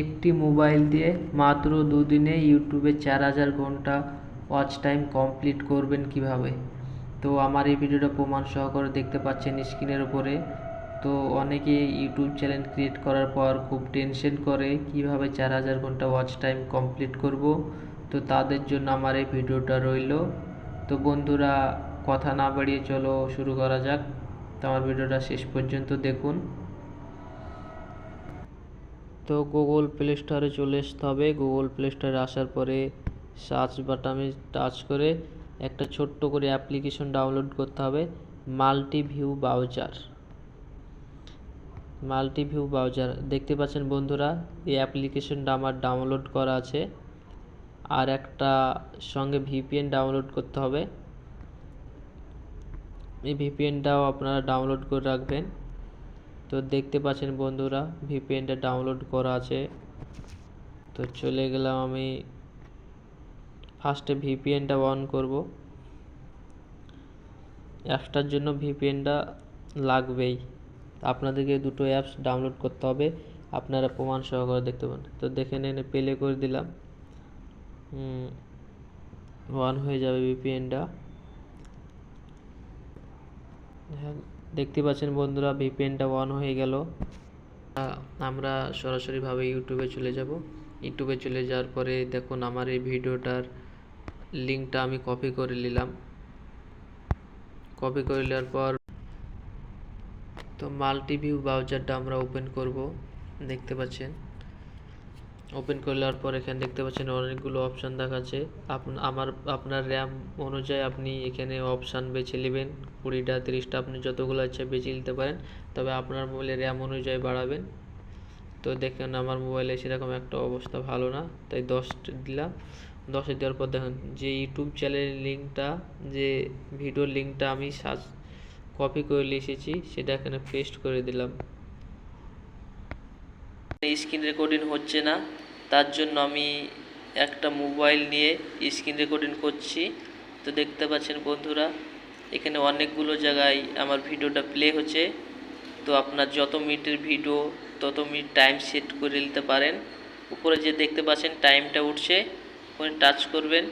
একটি মোবাইল দিয়ে মাত্র দুদিনে ইউটিউবে চার হাজার ঘণ্টা ওয়াচ টাইম কমপ্লিট করবেন কীভাবে? তো আমার এই ভিডিওটা প্রমাণ সহকারে দেখতে পাচ্ছেন স্ক্রিনের উপরে। তো অনেকে ইউটিউব চ্যানেল ক্রিয়েট করার পর খুব টেনশন করে, কীভাবে চার হাজার ঘণ্টা ওয়াচ টাইম কমপ্লিট করব? তো তাদের জন্য আমার এই ভিডিওটা রইল। তো বন্ধুরা, কথা না বাড়িয়ে চলো, শুরু করা যাক। তো আমার ভিডিওটা শেষ পর্যন্ত দেখুন। তো গুগল প্লে স্টোরে চলে আসতে হবে। গুগল প্লে স্টোরে আসার পরে সার্চ বাটনে টাচ করে একটা ছোট্ট করে অ্যাপ্লিকেশন ডাউনলোড করতে হবে। Multi view browser multi view browser দেখতে পাচ্ছেন বন্ধুরা, এই অ্যাপ্লিকেশনটা আমার ডাউনলোড করা আছে। আর একটা সঙ্গে ভিপিএন ডাউনলোড করতে হবে। এই ভিপিএনটাও আপনারা ডাউনলোড করে রাখবেন। তো দেখতে পাচ্ছেন বন্ধুরা ভিপিএনটা ডাউনলোড করা আছে। তো চলে গেলাম আমি ফার্স্টে ভিপিএনটা অন করব। অ্যাপসটার জন্য ভিপিএনটা লাগবেই। আপনাদেরকে দুটো অ্যাপস ডাউনলোড করতে হবে, আপনারা প্রমাণ সহকারে দেখতে পান। তো দেখে নেন প্লে করে দিলাম। অন হয়ে যাবে ভিপিএনটা হ্যাঁ দেখতে পাচ্ছেন বন্ধুরা ভিপিএনটা অন হয়ে গেল। আমরা সরাসরিভাবে ইউটিউবে চলে যাব। ইউটিউবে চলে যাওয়ার পরে দেখুন আমার এই ভিডিওটার লিঙ্কটা আমি কপি করে নিলাম। কপি করে নেওয়ার পর তো মাল্টিভিউ ব্রাউজারটা আমরা ওপেন করব। দেখতে পাচ্ছেন। ওপেন করে নেওয়ার পর এখানে দেখতে পাচ্ছেন অনেকগুলো অপশান দেখাচ্ছে। আমার, আপনার র্যাম অনুযায়ী আপনি এখানে অপশান বেছে নেবেন। কুড়িটা, তিরিশটা, আপনি যতগুলো ইচ্ছা বেছে নিতে পারেন। তবে আপনার মোবাইলে র্যাম অনুযায়ী বাড়াবেন। তো দেখেন আমার মোবাইলে সেরকম একটা অবস্থা ভালো না। তাই দশ দিলাম। দশে দেওয়ার পর দেখেন যে ইউটিউব চ্যানেলের লিঙ্কটা যে ভিডিওর লিঙ্কটা আমি সার্চ কপি করে লিখেছি সেটা এখানে পেস্ট করে দিলাম। স্ক্রিন রেকর্ডিং হচ্ছে না। তার জন্য আমি একটা মোবাইল নিয়ে স্ক্রিন রেকর্ডিং করছি। তো দেখতে পাচ্ছেন বন্ধুরা, এখানে অনেকগুলো জায়গায় আমার ভিডিওটা প্লে হচ্ছে। তো আপনার যত মিনিটের ভিডিও, তত মিনিট টাইম সেট করে নিতে পারেন। উপরে যে দেখতে পাচ্ছেন, টাইমটা উঠছে। ওখানে টাচ করবেন।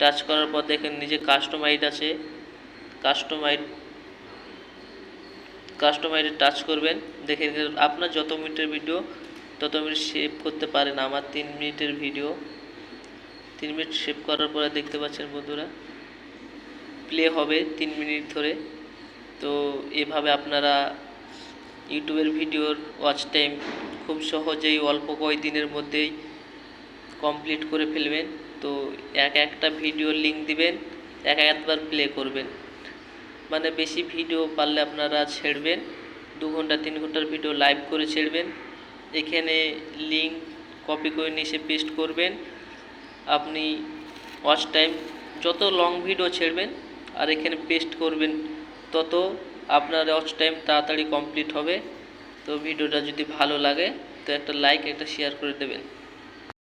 টাচ করার পর দেখেন নিজে কাস্টমাইড আছে। কাস্টমাইড, কাস্টমাইডে টাচ করবেন। দেখে আপনার যত মিনিটের ভিডিও তত মিনিট সেভ করতে পারেন আমার তিন মিনিটের ভিডিও। তিন মিনিট সেভ করার পরে দেখতে পাচ্ছেন বন্ধুরা, প্লে হবে তিন মিনিট ধরে। তো এভাবে আপনারা ইউটিউবের ভিডিওর ওয়াচ টাইম খুব সহজেই অল্প কয়েকদিনের মধ্যেই কমপ্লিট করে ফেলবেন। তো এক একটা ভিডিও লিঙ্ক দিবেন, এক একবার প্লে করবেন। মানে বেশি ভিডিও পারলে আপনারা ছেড়বেন, দু ঘণ্টা, তিন ঘণ্টার ভিডিও লাইভ করে ছেড়বেন। এখানে লিঙ্ক কপি করে এসে পেস্ট করবেন। আপনি ওয়াচ টাইম যত লং ভিডিও ছেড়বেন আর এখানে পেস্ট করবেন, তত আপনার ওয়াচ টাইম তাড়াতাড়ি কমপ্লিট হবে। তো ভিডিওটা যদি ভালো লাগে, তো একটা লাইক একটা শেয়ার করে দেবেন।